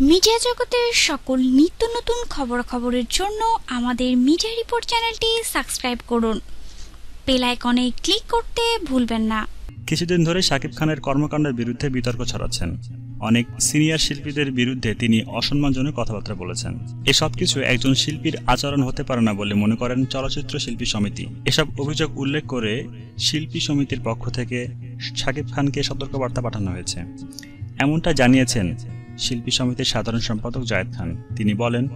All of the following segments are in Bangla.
মিডিয়া জগতের সকল নিত্য নতুন খবরাখবরের জন্য আমাদের মিডিয়া রিপোর্ট চ্যানেলটি সাবস্ক্রাইব করুন। বেল আইকনে ক্লিক করতে ভুলবেন না। কিছুদিন ধরে শাকিব খানের কর্মকাণ্ডের বিরুদ্ধে বিতর্ক ছড়াচ্ছেন। অনেক সিনিয়র শিল্পীদের বিরুদ্ধে তিনি অসম্মানজনক কথাবার্তা বলেছেন। এসব কিছু একজন শিল্পীর আচরণ হতে পারে না বলে মনে করেন চলচ্চিত্র শিল্পী সমিতি। এসব অভিযোগ উল্লেখ করে শিল্পী সমিতির পক্ষ থেকে শাকিব খানকে সতর্কবার্তা পাঠানো হয়েছে। এমনটা জানিয়েছেন শিল্পী সমিতির সাধারণ সম্পাদক জায়েদ খান। তিনি বলেন,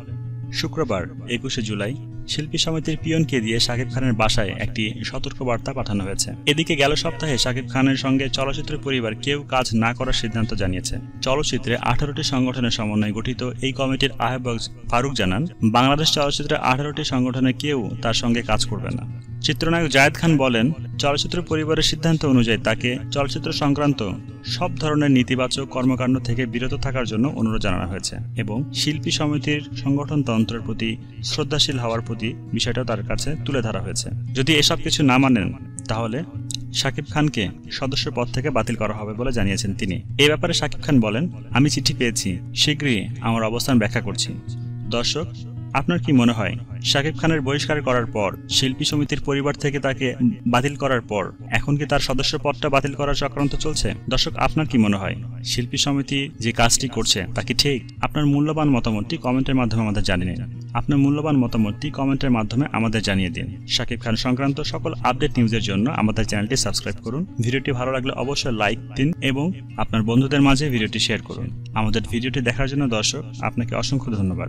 শুক্রবার, একুশে জুলাই, শিল্পী সমিতির পিয়নকে দিয়ে শাকিব খানের বাসায় একটি সতর্কবার্তা পাঠানো হয়েছে। এদিকে গেল সপ্তাহে শাকিব খানের সঙ্গে চলচ্চিত্র পরিবার কেউ কাজ না করার সিদ্ধান্ত জানিয়েছে। চলচ্চিত্রে আঠারোটি সংগঠনের সমন্বয়ে গঠিত এই কমিটির আহ্বায়ক ফারুক জানান, বাংলাদেশ চলচ্চিত্রে আঠারোটি সংগঠনে কেউ তার সঙ্গে কাজ করবে না। চিত্রনায়ক জায়েদ খান বলেন, চলচ্চিত্র পরিবারের সিদ্ধান্ত অনুযায়ী তাকে চলচ্চিত্র সংক্রান্ত সব ধরনের নেতিবাচক কর্মকাণ্ড থেকে বিরত থাকার জন্য অনুরোধ জানানো হয়েছে এবং শিল্পী সমিতির সংগঠনতন্ত্রের প্রতি শ্রদ্ধাশীল হওয়ার প্রতি বিষয়টাও তার কাছে তুলে ধরা হয়েছে। যদি এসব কিছু না মানেন, তাহলে শাকিব খানকে সদস্য পদ থেকে বাতিল করা হবে বলে জানিয়েছেন তিনি। এ ব্যাপারে শাকিব খান বলেন, আমি চিঠি পেয়েছি, শীঘ্রই আমার অবস্থান ব্যাখ্যা করছি। দর্শক আপনার কি মনে হয়? শাকিব খানের বহিষ্কার করার পর, শিল্পী সমিতির পরিবার থেকে তাকে বাতিল করার পর, এখন কি তার সদস্য পদটা বাতিল করার চক্রান্ত চলছে? দর্শক, আপনার কি মনে হয়? শিল্পী সমিতি যে কাজটি করছে, তা কি ঠিক? আপনার মূল্যবান মতামতটি কমেন্টের মাধ্যমে আমাদের জানিয়ে নিন। আপনার মূল্যবান মতামতটি কমেন্টের মাধ্যমে আমাদের জানিয়ে দিন। শাকিব খান সংক্রান্ত সকল আপডেট নিউজের জন্য আমাদের চ্যানেলটি সাবস্ক্রাইব করুন। ভিডিওটি ভালো লাগলে অবশ্যই লাইক দিন এবং আপনার বন্ধুদের মাঝে ভিডিওটি শেয়ার করুন। আমাদের ভিডিওটি দেখার জন্য দর্শক, আপনাকে অসংখ্য ধন্যবাদ।